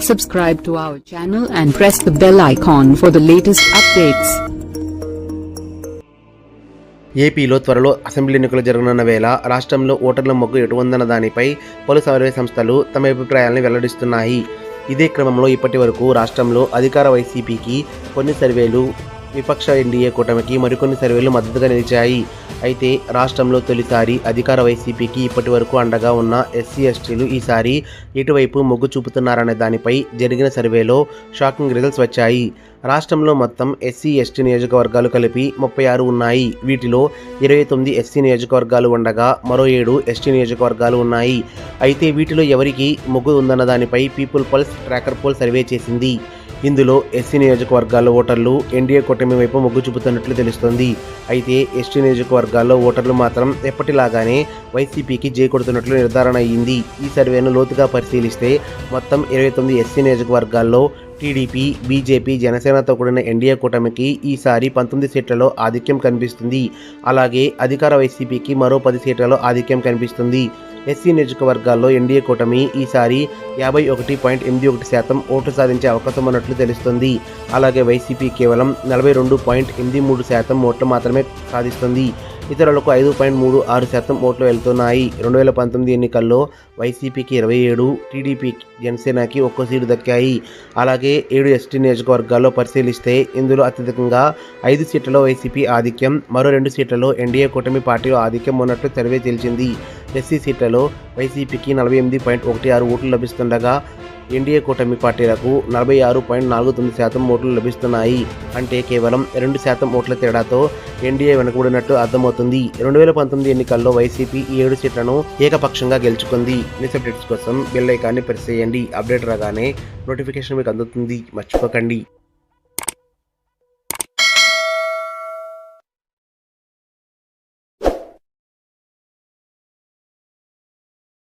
Subscribe to our channel and press the bell icon for the latest updates. ఏపీలో త్వరలో assembly ఎన్నికలు జరగనున్న వేళ రాష్ట్రంలో ఓటర్ల మొగ్గు ఎటువందన్న దానిపై పలు సర్వే సంస్థలు తమ అభిప్రాయాలను వెల్లడిస్తున్నాయి ఇదే క్రమంలో ఇప్పటి వరకు రాష్ట్రంలో అధికార వైసీపీకి కొన్ని సర్వేలు విపక్ష ఎన్డీఏ కూటమికి మరికొన్ని సర్వేలు మద్దతుగా నిలిచాయి అయితే రాష్ట్రంలో తొలిసారి అధికార వైసీపీకి ఇప్పటి వరకు అండగా ఉన్న ఎస్సీ ఎస్టీలు ఈసారి ఎటువైపు మొగ్గు చూపుతున్నారనే దానిపై జరిగిన సర్వేలో షాకింగ్ రిజల్ట్స్ వచ్చాయి. రాష్ట్రంలో మొత్తం ఎస్సీ ఎస్టీ నియోజకవర్గాలు కలిపి ముప్పై ఆరు ఉన్నాయి. వీటిలో ఇరవై తొమ్మిది ఎస్సీ నియోజకవర్గాలు ఉండగా మరో ఏడు ఎస్టీ నియోజకవర్గాలు ఉన్నాయి. అయితే వీటిలో ఎవరికి మొగ్గు ఉందన్న దానిపై people pulse tracker poll survey చేసింది. ఇందులో ఎస్సీ నియోజకవర్గాల్లో ఓటర్లు ఎన్డీఏ కూటమి వైపు మొగ్గు చూపుతున్నట్లు తెలుస్తోంది. అయితే ఎస్టీ నియోజకవర్గాల్లో ఓటర్లు మాత్రం ఎప్పటిలాగానే వైసీపీకి జై కొడుతున్నట్లు నిర్ధారణ అయ్యింది. ఈ సర్వేను లోతుగా పరిశీలిస్తే మొత్తం ఇరవై తొమ్మిది ఎస్సీ నియోజకవర్గాల్లో టీడీపీ బీజేపీ జనసేనతో కూడిన ఎన్డీఏ కూటమికి ఈసారి పంతొమ్మిది సీట్లలో ఆధిక్యం కనిపిస్తుంది. అలాగే అధికార వైసీపీకి మరో పది సీట్లలో ఆధిక్యం కనిపిస్తుంది. ఎస్సీ నియోజకవర్గాల్లో ఎన్డీఏ కూటమి ఈసారి యాభై ఒకటి పాయింట్ ఎనిమిది ఒకటి శాతం ఓట్లు సాధించే అవకాశం ఉన్నట్లు తెలుస్తుంది. అలాగే వైసీపీ కేవలం నలభై రెండు పాయింట్ ఎనిమిది మూడు శాతం ఓట్లు మాత్రమే సాధిస్తుంది. ఇతరులకు ఐదు పాయింట్ మూడు ఆరు శాతం ఓట్లు వెళ్తున్నాయి. రెండు వేల పంతొమ్మిది ఎన్నికల్లో వైసీపీకి ఇరవై ఏడు టీడీపీ జనసేనకి ఒక్కో సీటు దక్కాయి. అలాగే ఏడు ఎస్టీ నియోజకవర్గాల్లో పరిశీలిస్తే ఇందులో అత్యధికంగా ఐదు సీట్లలో వైసీపీ ఆధిక్యం మరో రెండు సీట్లలో ఎన్డీఏ కూటమి పార్టీలో ఆధిక్యం ఉన్నట్లు సర్వే తేల్చింది ఎస్సీ సీట్లలో వైసీపీకి నలభై ఎనిమిది పాయింట్ ఒకటి ఆరు ఓట్లు లభిస్తుండగా ఎన్డీఏ కూటమి పార్టీలకు నలభై ఆరు పాయింట్ నాలుగు తొమ్మిది శాతం ఓట్లు లభిస్తున్నాయి. అంటే కేవలం రెండు శాతం ఓట్ల తేడాతో ఎన్డీఏ వెనకబడినట్టు అర్థమవుతుంది. రెండు వేల పంతొమ్మిది ఎన్నికల్లో వైసీపీ ఈ ఏడు సీట్లను ఏకపక్షంగా గెలుచుకుంది. న్యూస్ అప్డేట్స్ కోసం బెల్ ఐకాన్ని ప్రెస్ చేయండి. అప్డేట్ రాగానే నోటిఫికేషన్ మీకు అందుతుంది. మర్చిపోకండి.